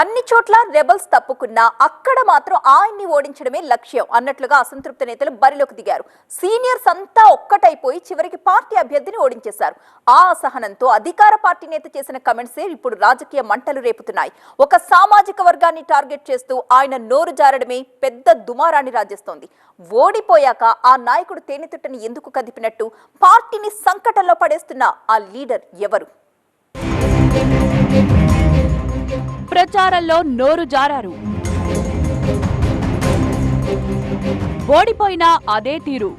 అన్ని చోట్ల రెబల్స్ తప్పుకున్నా అక్కడ మాత్రం ఆయన్ని ఓడించడమే లక్ష్యం అన్నట్లుగా అసంతృప్త నేతలు బరిలోకి దిగారు. సీనియర్స్ అంతా ఒక్కటైపోయి చివరికి పార్టీ అభ్యర్థిని ఓడించేశారు. ఆ అసహనంతో అధికార పార్టీ నేత చేసిన కమెంట్సే ఇప్పుడు రాజకీయ మంటలు రేపుతున్నాయి. ఒక సామాజిక వర్గాన్ని టార్గెట్ చేస్తూ ఆయన నోరు జారడమే పెద్ద దుమారాన్ని రాజేస్తోంది. ఓడిపోయాక ఆ నాయకుడు తేనెతుట్టని ఎందుకు కదిపినట్టు? పార్టీని సంకటంలో పడేస్తున్న ఆ లీడర్ ఎవరు? ప్రచారంలో నోరు జారారు. ఓడిపోయినా అదే తీరు.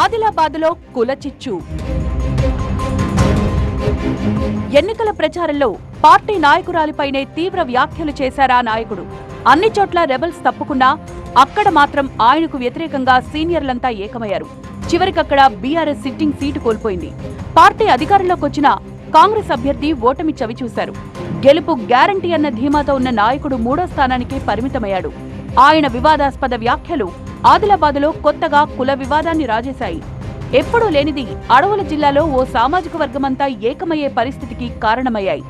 ఆదిలాబాద్లో కులచిచ్చు ఎన్నికల ప్రచారంలో పార్టీ నాయకురాలిపైనే తీవ్ర వ్యాఖ్యలు చేశారా నాయకుడు. అన్ని చోట్ల రెబల్స్ తప్పుకున్నా అక్కడ మాత్రం ఆయనకు వ్యతిరేకంగా సీనియర్లంతా ఏకమయ్యారు. చివరికక్కడ బీఆర్ఎస్ సిట్టింగ్ సీటు కోల్పోయింది. పార్టీ అధికారంలోకి వచ్చిన కాంగ్రెస్ అభ్యర్థి ఓటమి చవిచూశారు గెలుపు గ్యారంటీ అన్న ధీమాతో ఉన్న నాయకుడు మూడో స్థానానికి పరిమితమయ్యాడు. ఆయన వివాదాస్పద వ్యాఖ్యలు ఆదిలాబాద్లో కొత్తగా కుల వివాదాన్ని రాజేశాయి. ఎప్పుడూ లేనిది అడవుల జిల్లాలో ఓ సామాజిక వర్గమంతా ఏకమయ్యే పరిస్థితికి కారణమయ్యాయి.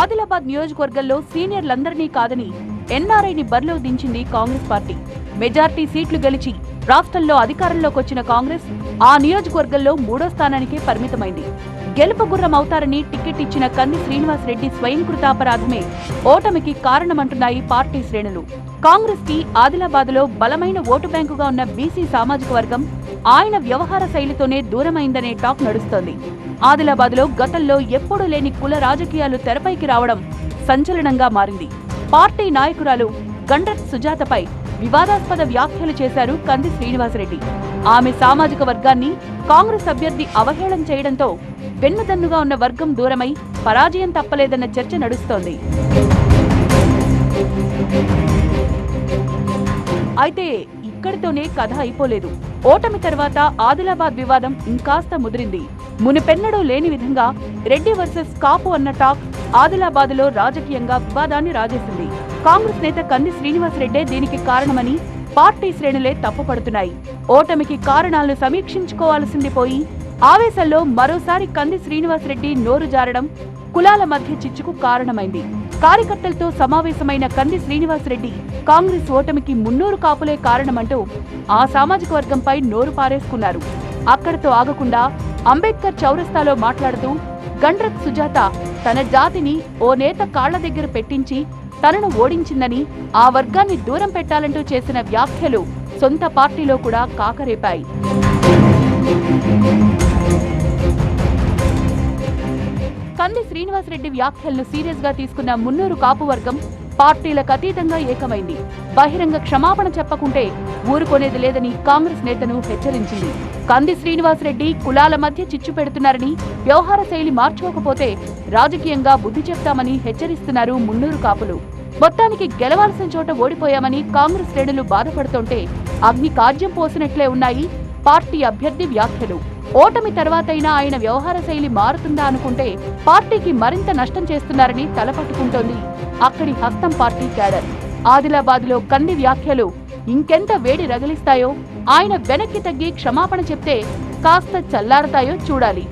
ఆదిలాబాద్ నియోజకవర్గంలో సీనియర్లందరినీ కాదని ఎన్ఆర్ఐని బరిలో దించింది కాంగ్రెస్ పార్టీ. మెజార్టీ సీట్లు గెలిచి రాష్ట్రంలో అధికారంలోకి వచ్చిన కాంగ్రెస్ ఆ నియోజకవర్గంలో మూడో స్థానానికే పరిమితమైంది. గెలుపు గుర్రం అవుతారని టికెట్ ఇచ్చిన కంది శ్రీనివాసరెడ్డి స్వయంకృతాపరాధమే ఓటమికి కారణమంటున్నాయి పార్టీ శ్రేణులు. కాంగ్రెస్కి ఆదిలాబాద్లో బలమైన ఓటు బ్యాంకుగా ఉన్న బీసీ సామాజిక వర్గం ఆయన వ్యవహార శైలితోనే దూరమైందనే టాక్ నడుస్తోంది. ఆదిలాబాద్లో గతంలో ఎప్పుడూ లేని కుల రాజకీయాలు తెరపైకి రావడం సంచలనంగా మారింది. పార్టీ నాయకురాలు గండ్రత్ సుజాతపై వివాదాస్పద వ్యాఖ్యలు చేశారు కంది శ్రీనివాసరెడ్డి. ఆమె సామాజిక వర్గాన్ని కాంగ్రెస్ అభ్యర్థి అవహేళన చేయడంతో వెన్నుదన్నుగా ఉన్న వర్గం దూరమై పరాజయం తప్పలేదన్న చర్చ నడుస్తోంది. అయితే ఇక్కడితోనే కథ అయిపోలేదు. ఓటమి తర్వాత ఆదిలాబాద్ వివాదం ఇంకాస్త ముదిరింది. మునిపెన్నడూ లేని విధంగా రెడ్డి వర్సెస్ కాపు అన్న టాక్ ఆదిలాబాద్లో రాజకీయంగా వివాదాన్ని రాజేసింది. కాంగ్రెస్ నేత కంది శ్రీనివాసరెడ్డే దీనికి కారణమని పార్టీ శ్రేణులే తప్పుపడుతున్నాయి. ఓటమికి కారణాలను సమీక్షించుకోవాల్సింది పోయి ఆవేశంలో మరోసారి కంది శ్రీనివాసరెడ్డి నోరు జారడం కులాల మధ్య చిచ్చుకు కారణమైంది. కార్యకర్తలతో సమావేశమైన కంది శ్రీనివాసరెడ్డి కాంగ్రెస్ ఓటమికి మున్నూరు కాపులే కారణమంటూ ఆ సామాజిక వర్గంపై నోరు పారేసుకున్నారు. అక్కడితో ఆగకుండా అంబేద్కర్ చౌరస్తాలో మాట్లాడుతూ గండ్రత్ సుజాత తన జాతిని ఓ నేత కాళ్ళ దగ్గర పెట్టించి తనను ఓడించిందని ఆ వర్గాన్ని దూరం పెట్టాలంటూ చేసిన వ్యాఖ్యలు సొంత పార్టీలో కూడా కాకరేపాయి. కంది శ్రీనివాసరెడ్డి వ్యాఖ్యలను సీరియస్గా తీసుకున్న మున్నూరు కాపు వర్గం పార్టీలకు అతీతంగా ఏకమైంది. బహిరంగ క్షమాపణ చెప్పకుంటే ఊరుకొనేది లేదని కాంగ్రెస్ నేతను హెచ్చరించింది. కంది శ్రీనివాసరెడ్డి కులాల మధ్య చిచ్చు పెడుతున్నారని వ్యవహార శైలి మార్చుకోకపోతే రాజకీయంగా బుద్ధి చెప్తామని హెచ్చరిస్తున్నారు మున్నూరు కాపులు. మొత్తానికి గెలవాల్సిన చోట ఓడిపోయామని కాంగ్రెస్ శ్రేణులు బాధపడుతుంటే అగ్ని కాజ్యం పోసినట్లే ఉన్నాయి పార్టీ అభ్యర్థి వ్యాఖ్యలు. ఓటమి తర్వాతైనా ఆయన వ్యవహార శైలి మారుతుందా అనుకుంటే పార్టీకి మరింత నష్టం చేస్తున్నారని తలపట్టుకుంటోంది అక్కడి హస్తం పార్టీ క్యాడర్. ఆదిలాబాద్లో కంది వ్యాఖ్యలు ఇంకెంత వేడి రగిలిస్తాయో? ఆయన వెనక్కి తగ్గి క్షమాపణ చెప్తే కాస్త చల్లారతాయో చూడాలి.